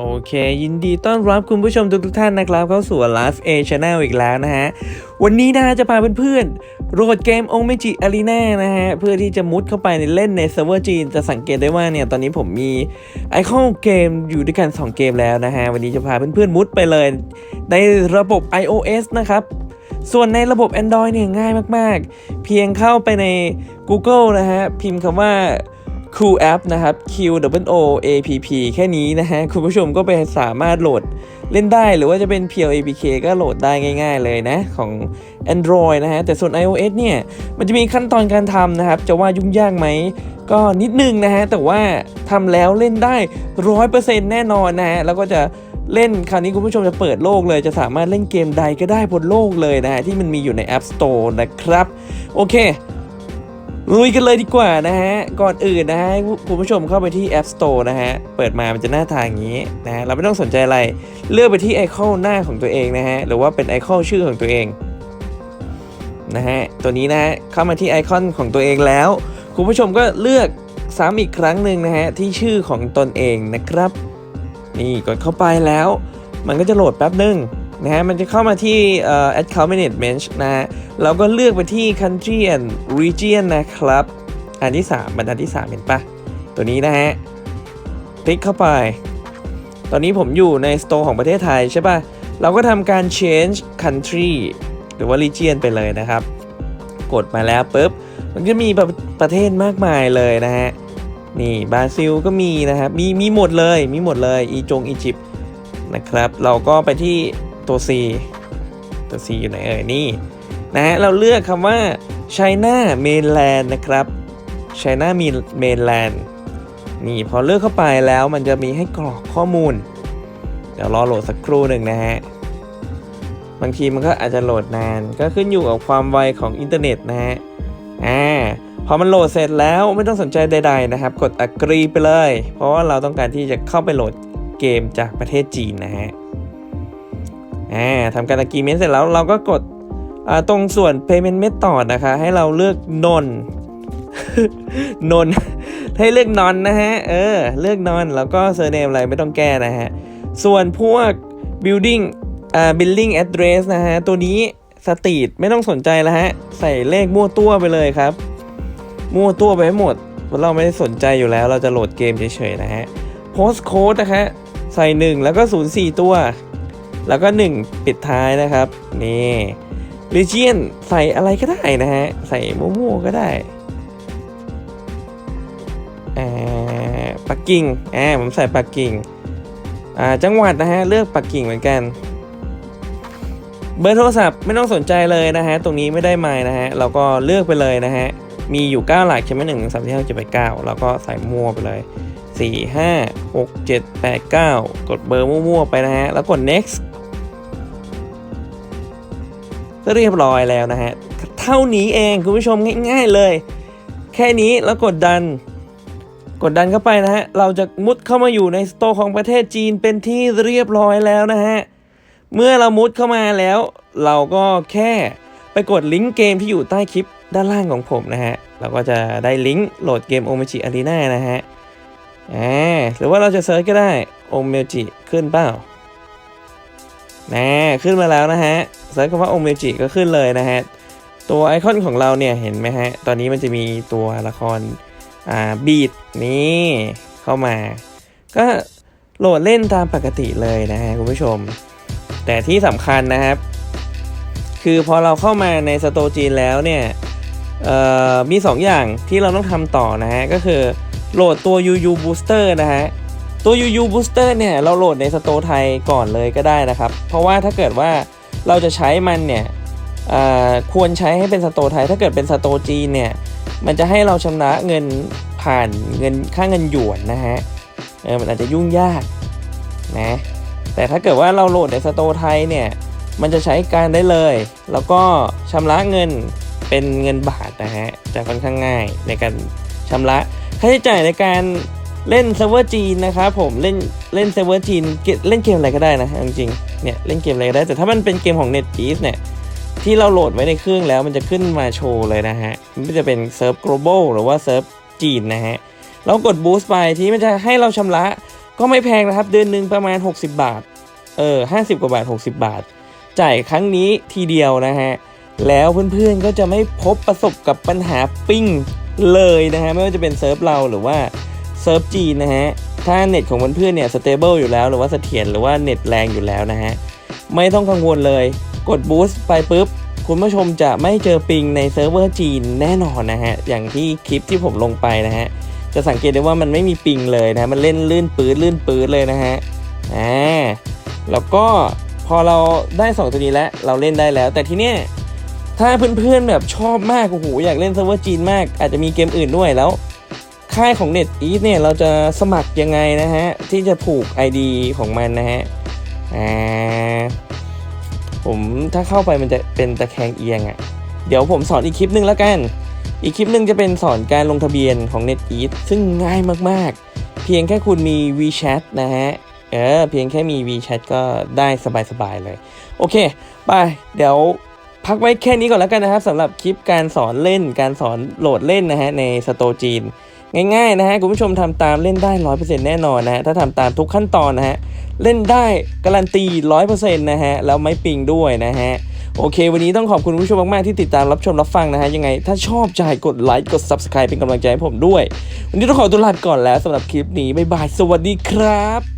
โอเค ยินดีต้อนรับคุณผู้ชมทุกๆท่านนะครับ เข้าสู่ Live A Channel อีกแล้วนะฮะ วันนี้นะฮะจะพาเพื่อนๆโหลดเกม o m e g i Arena นะฮะ เพื่อที่จะมุดเข้าไปในเล่นในเซิร์ฟเวอร์จีน จะสังเกตได้ว่าเนี่ย ตอนนี้ผมมีไอคอนเกมอยู่ด้วยกัน 2 เกมแล้วนะฮะ วันนี้จะพาเพื่อนๆมุดไปเลย ในระบบ iOS นะครับส่วนในระบบ Android เนี่ยง่ายมากๆ เพียงเข้าไปใน Google นะฮะพิมพ์คำว่า Cool App นะครับ Q W O A P P แค่นี้นะฮะ คุณผู้ชมก็ไปสามารถโหลดเล่นได้หรือว่าจะเป็น p l APK ก็โหลดได้ง่าย ๆ เลยนะของ Android นะฮะ แต่ส่วน iOS เนี่ย มันจะมีขั้นตอนการทำนะครับ จะว่ายุ่งยากไหมก็นิดนึงนะฮะ แต่ว่าทำแล้วเล่นได้100%แน่นอนนะฮะ แล้วก็จะเล่นคราวนี้คุณผู้ชมจะเปิดโลกเลย จะสามารถเล่นเกมใดก็ได้บนโลกเลยนะฮะ ที่มันมีอยู่ใน App Store นะครับ โอเค ลุยกันเลยดีกว่านะฮะ ก่อนอื่นนะฮะคุณผู้ชมเข้าไปที่ App Store นะฮะ เปิดมามันจะหน้าทางอย่างนี้นะฮะ เราไม่ต้องสนใจอะไร เลือกไปที่ไอคอนหน้าของตัวเองนะฮะ หรือว่าเป็นไอคอนชื่อของตัวเองนะฮะ ตัวนี้นะฮะ เข้ามาที่ไอคอนของตัวเองแล้ว คุณผู้ชมก็เลือกซ้ำอีกครั้งหนึ่งนะฮะ ที่ชื่อของตนเองนะครับ นี่กดเข้าไปแล้ว มันก็จะโหลดแป๊บหนึ่ง นะฮะมันจะเข้ามาที่เอ่อ account management นะฮะเราก็เลือกไปที่ country and region นะครับ อันที่3มันอันที่ 3 เห็นปะตัวนี้นะฮะคลิกเข้าไป ตอนนี้ผมอยู่ใน store ของประเทศไทยใช่ปะเราก็ทำการ change country หรือว่า region ไปเลยนะครับ กดมาแล้วปุ๊บ มันก็มีประประเทศมากมายเลยนะฮะ นี่บราซิลก็มีนะครับ มีมีหมดเลย มีหมดเลย อีจงอียิปต์นะครับ เราก็ไปที่ ตัว C ตัว C อยู่ไหนเอ่ยนี่นะฮะเราเลือกคำว่า China Mainland นะครับ China Mainland นี่พอเลือกเข้าไปแล้วมันจะมีให้กรอกข้อมูล เดี๋ยวรอโหลดสักครู่หนึ่งนะฮะ บางทีมันก็อาจจะโหลดนาน ก็ขึ้นอยู่กับความไวของอินเทอร์เน็ตนะฮะ อ่า พอมันโหลดเสร็จแล้วไม่ต้องสนใจใด ๆ นะครับ กด agree ไปเลย เพราะว่าเราต้องการที่จะเข้าไปโหลดเกมจากประเทศจีนนะฮะ อ่าทำการ agreement เสร็จแล้วเราก็กดตรงส่วน payment method นะคะ ให้เราเลือกนนนนให้เลือกนอนนะฮะ เออ เลือกนอนแล้วก็เซอร์เนมอะไรไม่ต้องแก้นะฮะ ส่วนพวก building อ่า billing address นะฮะ ตัวนี้สตรีทไม่ต้องสนใจแล้วฮะ ใส่เลขมั่วตัวไปเลยครับ มั่วตัวไปให้หมดเราะเราไม่ได้สนใจอยู่แล้ว เราจะโหลดเกมเฉยๆนะฮะ post code นะฮะ ใส่ 1 แล้วก็ 0 4 ตัว แล้วก็ 1 ปิดท้ายนะครับ นี่ region ใส่อะไรก็ได้นะฮะ ใส่มั่วๆก็ได้อ่าปักกิ่งอ่าผมใส่ปักกิ่งอ่าจังหวัดนะฮะ เลือกปักกิ่งเหมือนกัน เบอร์โทรศัพท์ไม่ต้องสนใจเลยนะฮะ ตรงนี้ไม่ได้ไม่นะฮะ เราก็เลือกไปเลยนะฮะ มีอยู่ 9 หลักใช่ไหมหนึ่งสามสี่ห้าเจ็ดแปดเก้าเราก็ใส่มั่วไปเลย4 5 6 7 8 9 กดเบอร์มั่วๆไปนะฮะ แล้วกด next เรียบร้อยแล้วนะฮะ เท่านี้เองคุณผู้ชมง่าย ๆเลย แค่นี้แล้วกดดัน กดดันเข้าไปนะฮะ เราจะมุดเข้ามาอยู่ในสโตร์ของประเทศจีนเป็นที่เรียบร้อยแล้วนะฮะ เมื่อเรามุดเข้ามาแล้ว เราก็แค่ไปกดลิงก์เกมที่อยู่ใต้คลิปด้านล่างของผมนะฮะ เราก็จะได้ลิงก์โหลดเกม o m e g i Arena นะฮะ อ่า หรือว่าเราจะเซิร์ชก็ได้ o m e g i ขึ้นเปล่า นะขึ้นมาแล้วนะฮะเซิร์ชคำว่า o m e g i ก็ขึ้นเลยนะฮะ ตัวไอคอนของเราเนี่ยเห็นไหมฮะ ตอนนี้มันจะมีตัวละครอ่าบีดนี่เข้ามา ก็โหลดเล่นตามปกติเลยนะฮะคุณผู้ชม แต่ที่สำคัญนะครับ คือพอเราเข้ามาในสโตจีนแล้วเนี่ยเออมี 2 อย่างที่เราต้องทำต่อนะฮะ ก็คือโหลดตัว UU Booster นะฮะ ตัว UU Booster เนี่ยเราโหลดในสโตร์ไทยก่อนเลยก็ได้นะครับ เพราะว่าถ้าเกิดว่าเราจะใช้มันเนี่ยควรใช้ให้เป็นสโตร์ไทย ถ้าเกิดเป็นสโตร์จีนเนี่ยมันจะให้เราชำระเงินผ่านเงินค่าเงินหยวนนะฮะเออมันอาจจะยุ่งยากนะแต่ถ้าเกิดว่าเราโหลดในสโตร์ไทยเนี่ยมันจะใช้การได้เลย แล้วก็ชำระเงินเป็นเงินบาทนะฮะจะค่อนข้างง่ายในการชำระค่าใช้จ่ายในการ เล่นเซิร์ฟเวอร์จีนนะครับผมเล่นเล่นเซิร์ฟเวอร์จีนเล่นเกมอะไรก็ได้นะจริงๆเนี่ยเล่นเกมอะไรก็ได้แต่ถ้ามันเป็นเกมของ NetEase เนี่ยที่เราโหลดไว้ในเครื่องแล้วมันจะขึ้นมาโชว์เลยนะฮะมันจะเป็นเซิร์ฟ global หรือว่าเซิร์ฟจีนนะฮะเรากด boost ไปที่มันจะให้เราชำระก็ไม่แพงนะครับ เดือนหนึ่งประมาณ 60 บาทเออ50กว่าบาท 60 บาท จ่ายครั้งนี้ทีเดียวนะฮะแล้วเพื่อนๆก็จะไม่พบประสบกับปัญหาปิ้งเลยนะฮะไม่ว่าจะเป็นเซิร์ฟเราหรือว่า ซิร์ฟจีนนะฮะ ถ้าเน็ตของเพื่อนๆเนี่ยสเตเบิลอยู่แล้วหรือว่าเสถียรหรือว่าเน็ตแรงอยู่แล้วนะฮะ ไม่ต้องกังวลเลย กดบูสต์ไปปุ๊บ คุณผู้ชมจะไม่เจอปิงในเซิร์ฟเวอร์จีนแน่นอนนะฮะ อย่างที่คลิปที่ผมลงไปนะฮะ จะสังเกตได้ว่ามันไม่มีปิงเลยนะมันเล่นลื่นปื๊ดลื่นปื๊ดเลยนะฮะ อ่า แล้วก็พอเราได้ 2 ตัวนี้แล้ว เราเล่นได้แล้ว แต่ทีเนี้ยถ้าเพื่อนๆแบบชอบมากโอ้โหอยากเล่นเซิร์ฟเวอร์จีนมาก อาจจะมีเกมอื่นด้วยแล้ว ค่ายของ Net e a t เนี่ยเราจะสมัครยังไงนะฮะ ที่จะผูก ID ของมันนะฮะอ่าผมถ้าเข้าไปมันจะเป็นตะแคงเอียงอะ่ะ เดี๋ยวผมสอนอีกคลิปหนึ่งแล้วกัน อีกคลิปหนึ่งจะเป็นสอนการลงทะเบียนของ NetEat ซึ่งง่ายมากๆ เพียงแค่คุณมี WeChat นะฮะเออเพียงแค่มี WeChat ก็ได้สบายๆเลย โอเค ไป เดี๋ยวพักไว้แค่นี้ก่อนแล้วกันนะครับสำหรับคลิปการสอนเล่นการสอนโหลดเล่นนะฮะในสโตจีน ง่ายๆนะฮะคุณผู้ชมทำตามเล่นได้ร้อยเปอร์เซ็นต์แน่นอนนะฮะถ้าทำตามทุกขั้นตอนนะฮะเล่นได้การันตีร้อยเปอร์เซ็นต์นะฮะแล้วไม่ปิงด้วยนะฮะโอเค วันนี้ต้องขอบคุณผู้ชมมาก ๆ ที่ติดตามรับชมรับฟังนะฮะ ยังไง ถ้าชอบใจกดไลค์กด Subscribe เป็นกำลังใจให้ผมด้วย วันนี้ต้องขอตัวลาไปก่อนแล้วสำหรับคลิปนี้ บ๊ายบาย สวัสดีครับ